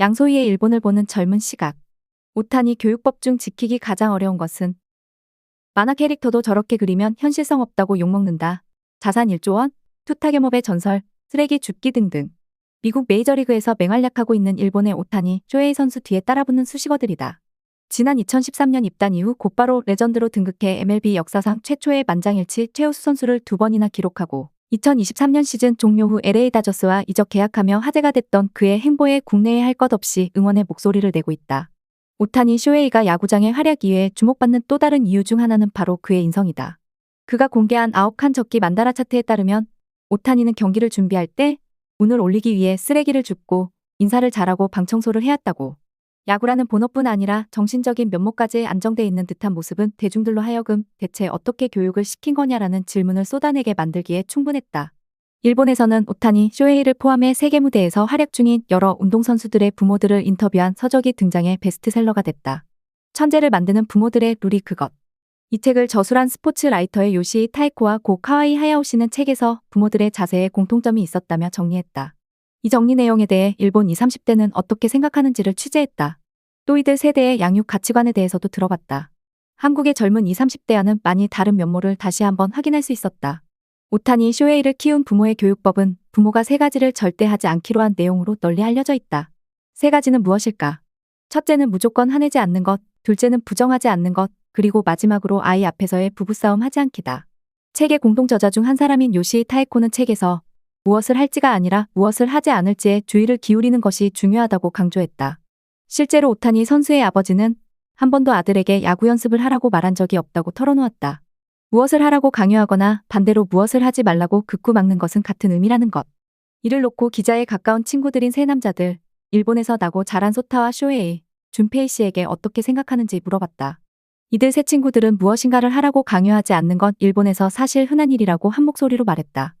양소희의 일본을 보는 젊은 시각. 오타니 교육법 중 지키기 가장 어려운 것은 만화 캐릭터도 저렇게 그리면 현실성 없다고 욕먹는다. 자산 1조 원, 투타겸업의 전설, 쓰레기 줍기 등등. 미국 메이저리그에서 맹활약하고 있는 일본의 오타니, 쇼헤이 선수 뒤에 따라붙는 수식어들이다. 지난 2013년 입단 이후 곧바로 레전드로 등극해 MLB 역사상 최초의 만장일치 최우수 선수를 두 번이나 기록하고 2023년 시즌 종료 후 LA 다저스와 이적 계약하며 화제가 됐던 그의 행보에 국내에 할 것 없이 응원의 목소리를 내고 있다. 오타니 쇼헤이가 야구장의 활약 이외에 주목받는 또 다른 이유 중 하나는 바로 그의 인성이다. 그가 공개한 아홉 칸 적기 만다라 차트에 따르면 오타니는 경기를 준비할 때 운을 올리기 위해 쓰레기를 줍고 인사를 잘하고 방 청소를 해왔다고. 야구라는 본업뿐 아니라 정신적인 면모까지 안정돼 있는 듯한 모습은 대중들로 하여금 대체 어떻게 교육을 시킨 거냐라는 질문을 쏟아내게 만들기에 충분했다. 일본에서는 오타니, 쇼헤이를 포함해 세계 무대에서 활약 중인 여러 운동선수들의 부모들을 인터뷰한 서적이 등장해 베스트셀러가 됐다. 천재를 만드는 부모들의 룰이 그것. 이 책을 저술한 스포츠 라이터의 요시 타이코와 고 카와이 하야오 씨는 책에서 부모들의 자세에 공통점이 있었다며 정리했다. 이 정리 내용에 대해 일본 20, 30대는 어떻게 생각하는지를 취재했다. 또 이들 세대의 양육 가치관에 대해서도 들어봤다. 한국의 젊은 20, 30대와는 많이 다른 면모를 다시 한번 확인할 수 있었다. 오타니 쇼헤이를 키운 부모의 교육법은 부모가 세 가지를 절대 하지 않기로 한 내용으로 널리 알려져 있다. 세 가지는 무엇일까? 첫째는 무조건 화내지 않는 것, 둘째는 부정하지 않는 것, 그리고 마지막으로 아이 앞에서의 부부싸움 하지 않기다. 책의 공동 저자 중 한 사람인 요시 타에코는 책에서 무엇을 할지가 아니라 무엇을 하지 않을지에 주의를 기울이는 것이 중요하다고 강조했다. 실제로 오타니 선수의 아버지는 한 번도 아들에게 야구 연습을 하라고 말한 적이 없다고 털어놓았다. 무엇을 하라고 강요하거나 반대로 무엇을 하지 말라고 극구 막는 것은 같은 의미라는 것. 이를 놓고 기자에 가까운 친구들인 세 남자들, 일본에서 나고 자란 소타와 쇼헤이, 준페이 씨에게 어떻게 생각하는지 물어봤다. 이들 세 친구들은 무엇인가를 하라고 강요하지 않는 건 일본에서 사실 흔한 일이라고 한 목소리로 말했다.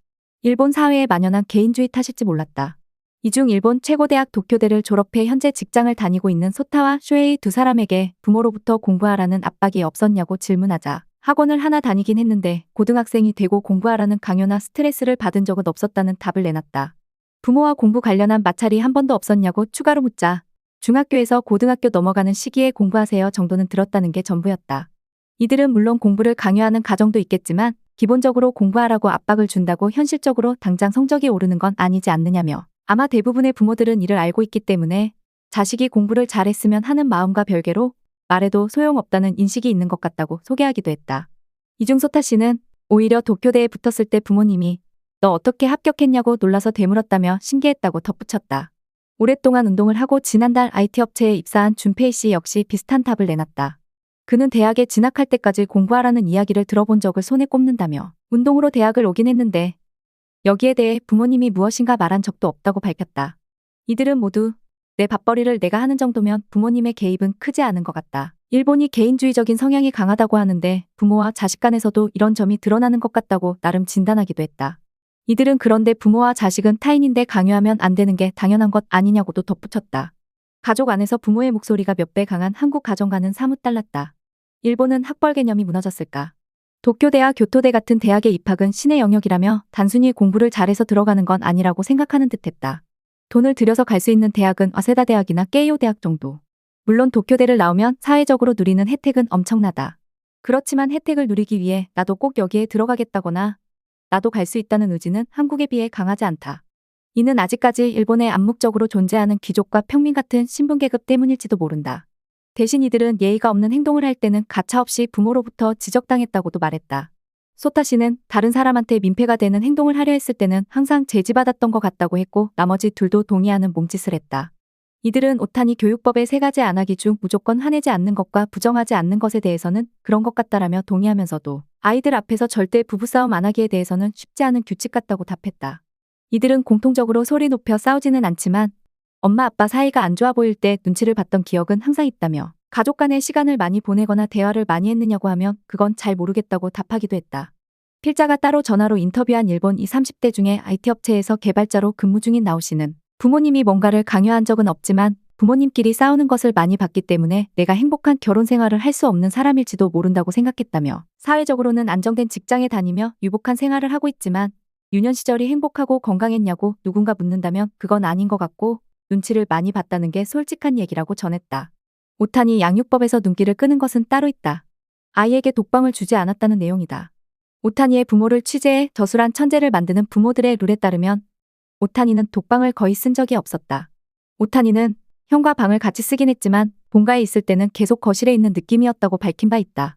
일본 사회에 만연한 개인주의 탓일지 몰랐다. 이중 일본 최고대학 도쿄대를 졸업해 현재 직장을 다니고 있는 소타와 쇼헤이 두 사람에게 부모로부터 공부하라는 압박이 없었냐고 질문하자 학원을 하나 다니긴 했는데 고등학생이 되고 공부하라는 강요나 스트레스를 받은 적은 없었다는 답을 내놨다. 부모와 공부 관련한 마찰이 한 번도 없었냐고 추가로 묻자 중학교에서 고등학교 넘어가는 시기에 공부하세요 정도는 들었다는 게 전부였다. 이들은 물론 공부를 강요하는 가정도 있겠지만 기본적으로 공부하라고 압박을 준다고 현실적으로 당장 성적이 오르는 건 아니지 않느냐며 아마 대부분의 부모들은 이를 알고 있기 때문에 자식이 공부를 잘했으면 하는 마음과 별개로 말해도 소용없다는 인식이 있는 것 같다고 소개하기도 했다. 이중소타 씨는 오히려 도쿄대에 붙었을 때 부모님이 너 어떻게 합격했냐고 놀라서 되물었다며 신기했다고 덧붙였다. 오랫동안 운동을 하고 지난달 IT 업체에 입사한 준페이 씨 역시 비슷한 답을 내놨다. 그는 대학에 진학할 때까지 공부하라는 이야기를 들어본 적을 손에 꼽는다며 운동으로 대학을 오긴 했는데 여기에 대해 부모님이 무엇인가 말한 적도 없다고 밝혔다. 이들은 모두 내 밥벌이를 내가 하는 정도면 부모님의 개입은 크지 않은 것 같다. 일본이 개인주의적인 성향이 강하다고 하는데 부모와 자식 간에서도 이런 점이 드러나는 것 같다고 나름 진단하기도 했다. 이들은 그런데 부모와 자식은 타인인데 강요하면 안 되는 게 당연한 것 아니냐고도 덧붙였다. 가족 안에서 부모의 목소리가 몇 배 강한 한국 가정과는 사뭇 달랐다. 일본은 학벌 개념이 무너졌을까? 도쿄대와 교토대 같은 대학의 입학은 신의 영역이라며 단순히 공부를 잘해서 들어가는 건 아니라고 생각하는 듯했다. 돈을 들여서 갈 수 있는 대학은 와세다 대학이나 깨이오 대학 정도. 물론 도쿄대를 나오면 사회적으로 누리는 혜택은 엄청나다. 그렇지만 혜택을 누리기 위해 나도 꼭 여기에 들어가겠다거나 나도 갈 수 있다는 의지는 한국에 비해 강하지 않다. 이는 아직까지 일본에 암묵적으로 존재하는 귀족과 평민 같은 신분계급 때문일지도 모른다. 대신 이들은 예의가 없는 행동을 할 때는 가차없이 부모로부터 지적당했다고도 말했다. 소타 씨는 다른 사람한테 민폐가 되는 행동을 하려 했을 때는 항상 제지받았던 것 같다고 했고 나머지 둘도 동의하는 몸짓을 했다. 이들은 오타니 교육법의 세 가지 안 하기 중 무조건 화내지 않는 것과 부정하지 않는 것에 대해서는 그런 것 같다라며 동의하면서도 아이들 앞에서 절대 부부싸움 안 하기에 대해서는 쉽지 않은 규칙 같다고 답했다. 이들은 공통적으로 소리 높여 싸우지는 않지만 엄마 아빠 사이가 안 좋아 보일 때 눈치를 봤던 기억은 항상 있다며 가족 간의 시간을 많이 보내거나 대화를 많이 했느냐고 하면 그건 잘 모르겠다고 답하기도 했다. 필자가 따로 전화로 인터뷰한 일본 20, 30대 중에 IT 업체에서 개발자로 근무 중인 나오 씨는 부모님이 뭔가를 강요한 적은 없지만 부모님끼리 싸우는 것을 많이 봤기 때문에 내가 행복한 결혼 생활을 할 수 없는 사람일지도 모른다고 생각했다며 사회적으로는 안정된 직장에 다니며 유복한 생활을 하고 있지만 유년 시절이 행복하고 건강했냐고 누군가 묻는다면 그건 아닌 것 같고 눈치를 많이 봤다는 게 솔직한 얘기라고 전했다. 오탄이 양육법에서 눈길을 끄는 것은 따로 있다. 아이에게 독방을 주지 않았다는 내용이다. 오타니의 부모를 취재해 저술한 천재를 만드는 부모들의 룰에 따르면 오타니는 독방을 거의 쓴 적이 없었다. 오타니는 형과 방을 같이 쓰긴 했지만 본가에 있을 때는 계속 거실에 있는 느낌이었다고 밝힌 바 있다.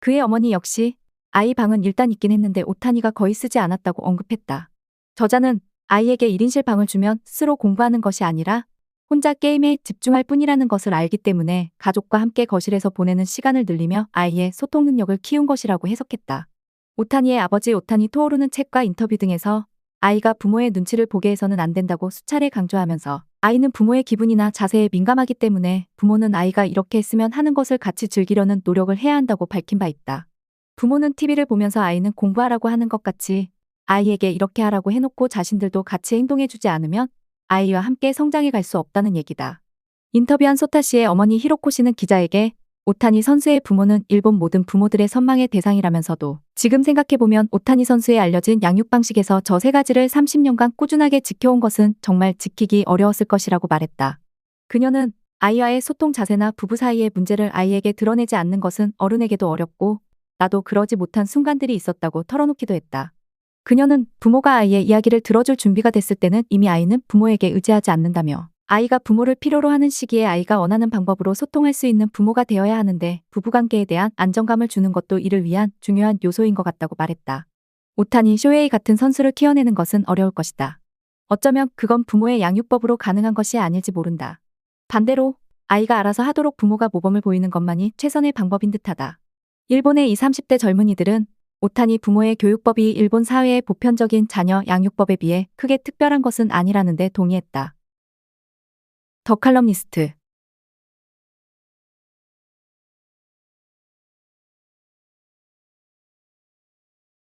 그의 어머니 역시 아이 방은 일단 있긴 했는데 오타니가 거의 쓰지 않았다고 언급했다. 저자는 아이에게 1인실 방을 주면 스스로 공부하는 것이 아니라 혼자 게임에 집중할 뿐이라는 것을 알기 때문에 가족과 함께 거실에서 보내는 시간을 늘리며 아이의 소통 능력을 키운 것이라고 해석했다. 오타니의 아버지 오타니 토오르는 책과 인터뷰 등에서 아이가 부모의 눈치를 보게 해서는 안 된다고 수차례 강조하면서 아이는 부모의 기분이나 자세에 민감하기 때문에 부모는 아이가 이렇게 했으면 하는 것을 같이 즐기려는 노력을 해야 한다고 밝힌 바 있다. 부모는 TV를 보면서 아이는 공부하라고 하는 것 같이 아이에게 이렇게 하라고 해놓고 자신들도 같이 행동해주지 않으면 아이와 함께 성장해 갈 수 없다는 얘기다. 인터뷰한 소타 씨의 어머니 히로코 씨는 기자에게 오타니 선수의 부모는 일본 모든 부모들의 선망의 대상이라면서도 지금 생각해보면 오타니 선수의 알려진 양육 방식에서 저 세 가지를 30년간 꾸준하게 지켜온 것은 정말 지키기 어려웠을 것이라고 말했다. 그녀는 아이와의 소통 자세나 부부 사이의 문제를 아이에게 드러내지 않는 것은 어른에게도 어렵고 나도 그러지 못한 순간들이 있었다고 털어놓기도 했다. 그녀는 부모가 아이의 이야기를 들어줄 준비가 됐을 때는 이미 아이는 부모에게 의지하지 않는다며 아이가 부모를 필요로 하는 시기에 아이가 원하는 방법으로 소통할 수 있는 부모가 되어야 하는데 부부관계에 대한 안정감을 주는 것도 이를 위한 중요한 요소인 것 같다고 말했다. 오타니 쇼헤이 같은 선수를 키워내는 것은 어려울 것이다. 어쩌면 그건 부모의 양육법으로 가능한 것이 아닐지 모른다. 반대로 아이가 알아서 하도록 부모가 모범을 보이는 것만이 최선의 방법인 듯하다. 일본의 20, 30대 젊은이들은 오타니 부모의 교육법이 일본 사회의 보편적인 자녀 양육법에 비해 크게 특별한 것은 아니라는데 동의했다. 더 칼럼니스트